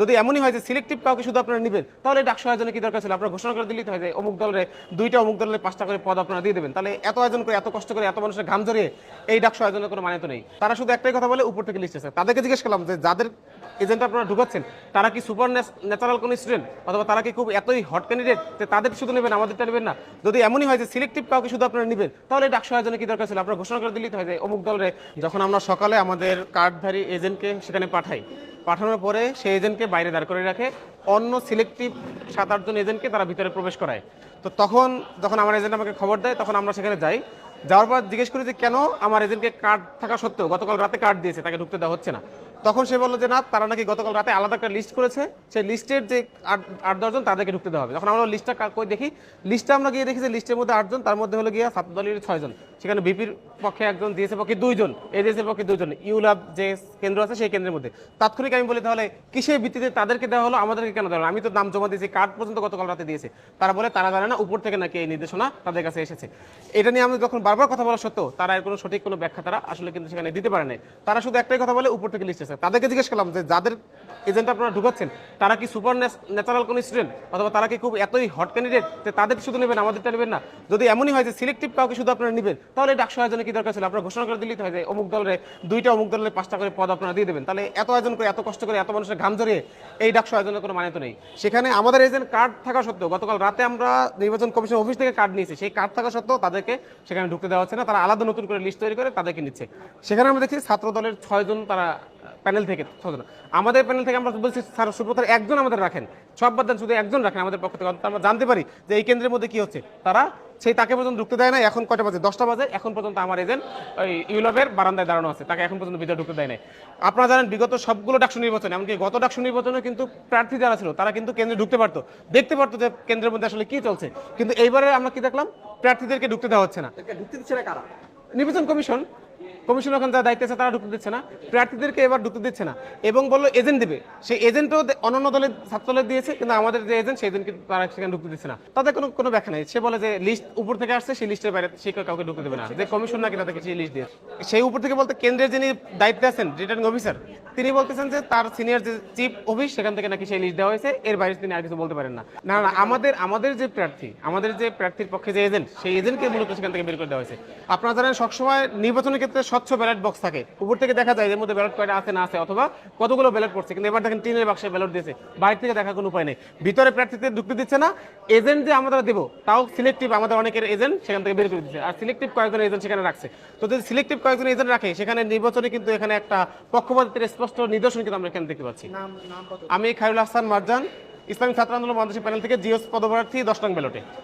যদি এমনই হয় যে সিলেক্টিভ কাউকে শুধু আপনারা নেবেন, তাহলে ডাকসু আয়োজনে কি দরকার ছিল? আপনারা ঘোষণা করে দিলেই হয় যে অমুক দলের দুইটা অমুক দলের পাঁচটা করে পদ আপনারা দিয়ে দেবেন। তাহলে এত আয়োজন করে, এত কষ্ট করে, এত মানুষের ঘাম জড়িয়ে এই ডাকসু আয়োজনের কোনো মানে তো নেই। তারা শুধু একটাই কথা বলে, উপর থেকে লিস্ট আছে তাদেরকে জিজ্ঞেস করলাম যে যাদের এজেন্ট আপনারা ঢুকাচ্ছেন, তারা কি সুপার ন্যাচারাল কোনো স্টুডেন্ট অথবা তারা কি খুব এতই হট ক্যান্ডিডেট যে তাদের শুধু নেবেন, আমাদেরটা নেবেন না? যদি এমনই হয় যে সিলেক্টিভ কাউকে শুধু আপনারা নেবেন, তাহলে ডাকসু আয়োজনে কি দরকার ছিল? আপনারা ঘোষণা করে দিলেই হয় যে অমুক দলের, যখন আমরা সকালে আমাদের কার্ডধারী এজেন্টকে সেখানে পাঠাই পাঠানোর পরে সেই এজেন্টকে বাইরে দাঁড় করে রাখে। অন্য সিলেক্টিভ সাত আটজন এজেন্টকে তারা ভিতরে প্রবেশ করায়। তো তখন, যখন আমার এজেন্ট আমাকে খবর দেয়, তখন আমরা সেখানে যাই। যাওয়ার পর জিজ্ঞেস করি যে, কেন আমার এজেন্টকে কার্ড থাকা সত্ত্বেও গতকাল রাতে কার্ড দিয়েছে, তাকে ঢুকতে দেওয়া হচ্ছে না? তখন সে বলল যে, না, তারা নাকি গতকাল রাতে আলাদা একটা লিস্ট করেছে। সেই লিস্টের যে আট দশজন তাদেরকে ঢুকতে দেওয়া হবে। যখন আমরা লিস্টটা কই দেখি লিস্টটা আমরা গিয়ে দেখি যে লিস্টের মধ্যে আটজন, তার মধ্যে হলো গিয়ে সাত দলের ছয়জন সেখানে বিপির পক্ষে একজন দিয়েছে পক্ষে দুইজন এজেন্সির পক্ষে দুইজন ইউলাভ যে কেন্দ্র আছে সেই কেন্দ্রের মধ্যে। তাৎক্ষণিক আমি বলি, তাহলে কিসের ভিত্তিতে তাদেরকে দেওয়া হলো? আমাদেরকে কেন দেওয়া? আমি তো নাম জমা দিয়েছি কার্ড পর্যন্ত গতকাল রাতে দিয়েছে। তারা বলে, তারা জানে না, উপর থেকে নাকি এই নির্দেশনা তাদের কাছে এসেছে। এটা নিয়ে আমি যখন বারবার কথা বলা সত্ত্বেও, তারা এর কোনো সঠিক কোনো ব্যাখ্যা তারা আসলে কিন্তু সেখানে দিতে পারে নাই। তারা শুধু একটাই কথা বলে, উপর থেকে লিস্ট তাদেরকে জিজ্ঞেস করলাম যে যাদের এজেন্ট আপনারা ঢুকাচ্ছেন, তারা কি সুপার ন্যাচারাল কোনো স্টুডেন্ট অথবা তারা কি খুব এতই হট ক্যান্ডিডেট যে তাদের শুধু নেবেন, আমাদেরটা নেবেন না? যদি এমনই হয় যে সিলেক্টিভ কাউকে শুধু আপনারা নেবেন, তাহলে ডাকসু আয়োজনে কি দরকার ছিল? আপনারা ঘোষণা করে দিলেই হয় যে অমুক দলের দুইটা অমুক দলের পাঁচটা করে পদ আপনারা দিয়ে দেবেন। তাহলে এত আয়োজন করে, এত কষ্ট করে, এত মানুষের ঘাম জড়িয়ে এই ডাকসু আয়োজনের কোনো মানে তো নেই। সেখানে আমাদের এজেন্ট কার্ড থাকা সত্ত্বেও, গতকাল রাতে আমরা নির্বাচন কমিশন অফিস থেকে কার্ড নিয়েছি। সেই কার্ড থাকা সত্ত্বেও তাদেরকে সেখানে ঢুকতে দেওয়া হচ্ছে না। তারা আলাদা নতুন করে লিস্ট তৈরি করে তাদেরকে নিচ্ছে। সেখানে আমরা দেখছি ছাত্র দলের ছয়জন তারা প্যানেল থেকে আমাদের প্যানেল থেকে আমরা বলছি স্যার সুব্রতার একজন আমাদের রাখেন। সব বাদ দেন শুধু একজন রাখেন আমাদের পক্ষ থেকে। আমরা জানতে পারি যে এই কেন্দ্রের মধ্যে কি হচ্ছে। তারা সেই তাকে পর্যন্ত ঢুকতে দেয় না এখন কয়টা বাজে? দশটা বাজে এখন পর্যন্ত আমার এজেন্ট ওই ইউলভের বারান্দায় দাঁড়ানো আছে। তাকে এখন পর্যন্ত ভিতরে ঢুকতে দেয় নাই। আপনারা জানেন বিগত সবগুলো ডাকসু নির্বাচনে এমনকি গত ডাকসু নির্বাচনে কিন্তু প্রার্থী যারা ছিল তারা কিন্তু কেন্দ্রে ঢুকতে পারতো। দেখতে পারতো যে কেন্দ্রের মধ্যে আসলে কি চলছে। কিন্তু এইবারে আমরা কি দেখলাম? প্রার্থীদেরকে ঢুকতে দেওয়া হচ্ছে না। ঢুকতে দিচ্ছে না কারা? নির্বাচন কমিশন কমিশন ওখানে যারা দায়িত্ব আছে, তারা ঢুকতে দিচ্ছে না। প্রার্থীদেরকে এবার ঢুকতে দিচ্ছে না। এবং বলল, এজেন্ট দেবে। সেই এজেন্টও অন্যান্য দলের ছাত্র দলের দিয়েছে, কিন্তু আমাদের যে এজেন্ট, সেই এজেন্ট কিন্তু তারা সেখানে ঢুকতে দিচ্ছে না। তাদের কোনো কোনো ব্যাখ্যা নেই। সে বলে যে, লিস্ট উপর থেকে আসছে, সেই লিস্টের বাইরে সে কাউকে ঢুকতে দেবে না। যে কমিশন নাকি তাদেরকে সেই লিস্ট দিয়ে সেই উপর থেকে বলতে কেন্দ্রের যিনি দায়িত্বে আছেন, রিটার্নিং অফিসার, তিনি বলতেছেন যে, তার সিনিয়র যে চিফ অফিস, সেখান থেকে নাকি সেই লিস্ট দেওয়া হয়েছে। এর বাইরে তিনি আর কিছু বলতে পারেন না। না না আমাদের আমাদের যে প্রার্থী, আমাদের যে প্রার্থীর পক্ষে যে এজেন্ট, সেই এজেন্টকে মূলত সেখান থেকে বের করে দেওয়া হয়েছে। আপনারা জানেন, সবসময় নির্বাচনের ক্ষেত্রে স্বচ্ছ ব্যালট বক্স থাকে। উপর থেকে দেখা যায় এর মধ্যে ব্যালট কয়টা আছে না আছে অথবা কতগুলো ব্যালট পড়ছে। কিন্তু এবার দেখেন টিনের বাক্সে ব্যালট দিয়েছে। বাইরে থেকে দেখার কোনো উপায় নেই। ভিতরে প্রার্থীতে ঢুকতে দিচ্ছে না। এজেন্ট যে আমরা দেবো তাও সিলেক্টিভ আমাদের অনেকের এজেন্ট সেখান থেকে বের করে দিচ্ছে। আর সিলেক্টিভ কয়েকজন এজেন্ট সেখানে রাখছে। তো যদি সিলেক্টিভ কয়েকজন এজেন্ট রাখে সেখানে নির্বাচনে কিন্তু এখানে একটা পক্ষপাতিত্বের স্পষ্ট নিদর্শন কিন্তু আমরা এখানে দেখতে পাচ্ছি। আমি খায়রুল হাসান মারজান ইসলামী ছাত্র আন্দোলন বাংলাদেশের প্যানেল থেকে জিওস পদপ্রার্থী দশ নং ব্যালটে